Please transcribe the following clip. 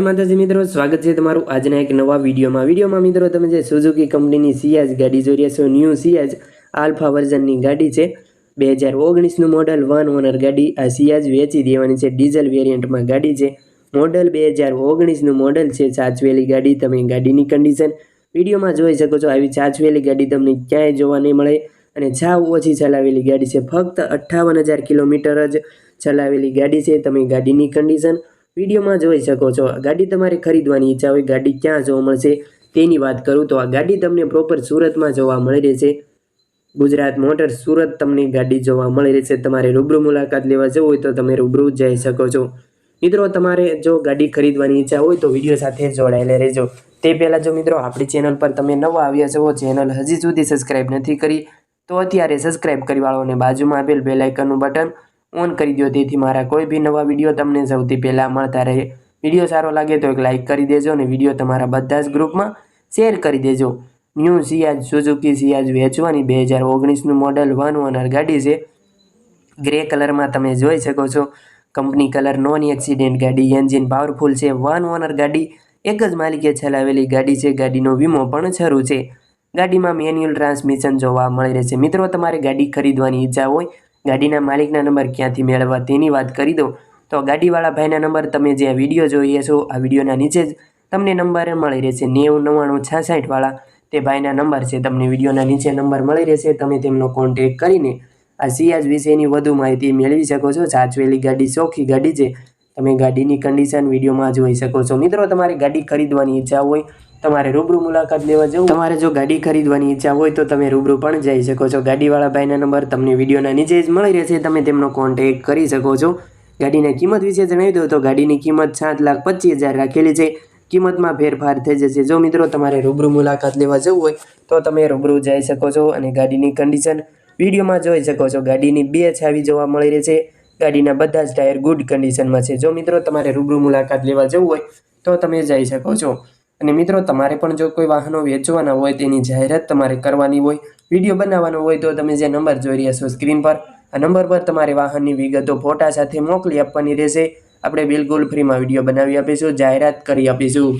માતાજી મિત્રો, સ્વાગત છે તમારું આજના એક નવા વિડીયોમાં. વિડીયોમાં મિત્રો તમે જે સુઝુકી કંપનીની સિયાજ ગાડી જોઈ રહ્યા છો ન્યૂ સિયાજ આલ્ફા વર્ઝનની ગાડી છે. બે હજાર ઓગણીસનું મોડલ વન ઓનર ગાડી આ સિયાજ વેચી દેવાની છે ડીઝલ વેરિયન્ટમાં ગાડી છે. મોડલ બે હજાર ઓગણીસનું મોડલ છે સાચવેલી ગાડી, તમે ગાડીની કન્ડિશન વિડીયોમાં જોઈ શકો છો. આવી સાચવેલી ગાડી તમને ક્યાંય જોવા નહીં મળે અને છાવ ઓછી ચલાવેલી ગાડી છે. ફક્ત અઠ્ઠાવન હજાર કિલોમીટર જ ચલાવેલી ગાડી છે. તમે ગાડીની કન્ડિશન વિડીયોમાં જોઈ શકો છો. ગાડી તમારે ખરીદવાની ઈચ્છા હોય, ગાડી ક્યાં જોવા મળશે તેની વાત કરું તો આ ગાડી તમને પ્રોપર સુરતમાં જોવા મળી રહેશે. ગુજરાત મોટર સુરત તમને ગાડી જોવા મળી રહેશે. તમારે રૂબરૂ મુલાકાત લેવા જવું હોય તો તમે રૂબરૂ જઈ શકો છો. મિત્રો, તમારે જો ગાડી ખરીદવાની ઈચ્છા હોય તો વીડિયો સાથે જોડાયેલા રહેજો. તે પહેલાં જો મિત્રો, આપણી ચેનલ પર તમે નવા આવ્યા છો, ચેનલ હજી સુધી સબસ્ક્રાઈબ નથી કરી, તો અત્યારે સબસ્ક્રાઈબ કરી વાળો અને બાજુમાં આપેલ બેલાઇકનનું બટન ઓન કરી દો તેથી મારા કોઈ બી નવા વીડિયો તમને સૌથી પહેલાં મળતા રહે. વીડિયો સારો લાગે તો એક લાઇક કરી દેજો અને વીડિયો તમારા બધા જ ગ્રુપમાં શેર કરી દેજો. ન્યૂ સિયાજ સુઝુકી સિયાજ વેચવાની બે હજાર ઓગણીસનું મોડલ વન ઓનર ગાડી છે. ગ્રે કલરમાં તમે જોઈ શકો છો. કંપની કલર નોન એક્સિડેન્ટ ગાડી, એન્જિન પાવરફુલ છે. વન ઓનર ગાડી, એક જ માલિકે ચલાવેલી ગાડી છે. ગાડીનો વીમો પણ શરૂ છે. ગાડીમાં મેન્યુઅલ ટ્રાન્સમિશન જોવા મળી રહેશે મિત્રો, તમારે ગાડી ખરીદવાની ઈચ્છા હોય ગાડીના માલિકના નંબર ક્યાંથી મેળવવા તેની વાત કરી દો તો ગાડીવાળા ભાઈના નંબર તમે જે વીડિયો જોઈએ છો, આ વિડીયોના નીચે જ તમને નંબર મળી રહેશે નેવું નવ્વાણું છાસઠવાળા તે ભાઈના નંબર છે, તમને વિડીયોના નીચે નંબર મળી રહેશે, તમે તેમનો કોન્ટેક કરીને આ સિયાજ વિશેની વધુ માહિતી મેળવી શકો છો. સાચવેલી ગાડી, ચોખ્ખી ગાડી છે. તમે ગાડીની કન્ડિશન વિડીયોમાં જોઈ શકો છો. મિત્રો, તમારે ગાડી ખરીદવાની ઈચ્છા હોય, તમારે રૂબરૂ મુલાકાત લેવા જવું, તમારે જો ગાડી ખરીદવાની ઈચ્છા હોય, તો તમે રૂબરૂ પણ જઈ શકો છો. ગાડીવાળા ભાઈના નંબર તમને વિડીયોના નીચે જ મળી રહેશે. તમે તેમનો કોન્ટેક કરી શકો છો. ગાડીની કિંમત વિશે જણાવી દઉં તો ગાડીની કિંમત સાત લાખ પચીસ હજાર રાખેલી છે. કિંમતમાં ફેરફાર થઈ જશે. જો મિત્રો, તમારે રૂબરૂ મુલાકાત લેવા જવું હોય, તો તમે રૂબરૂ જઈ શકો છો અને ગાડીની કન્ડિશન વિડીયોમાં જોઈ શકો છો. ગાડીની બે છાવી જોવા મળી રહેશે ગાડીના બધા જ ટાયર ગુડ કન્ડિશનમાં છે. જો મિત્રો તમારે રૂબરૂ મુલાકાત લેવા જવું હોય, તો તમે જઈ શકો છો. અને મિત્રો, તમારે પણ જો કોઈ વાહનો વેચવાના હોય, તેની જાહેરાત તમારે કરવાની હોય, વીડિયો બનાવવાનો હોય, તો તમે જે નંબર જોઈ રહ્યા છો સ્ક્રીન પર, આ નંબર પર તમારે વાહનની વિગતો ફોટા સાથે મોકલી આપવાની રહેશે. આપણે બિલકુલ ફ્રીમાં વીડિયો બનાવી આપીશું, જાહેરાત કરી આપીશું.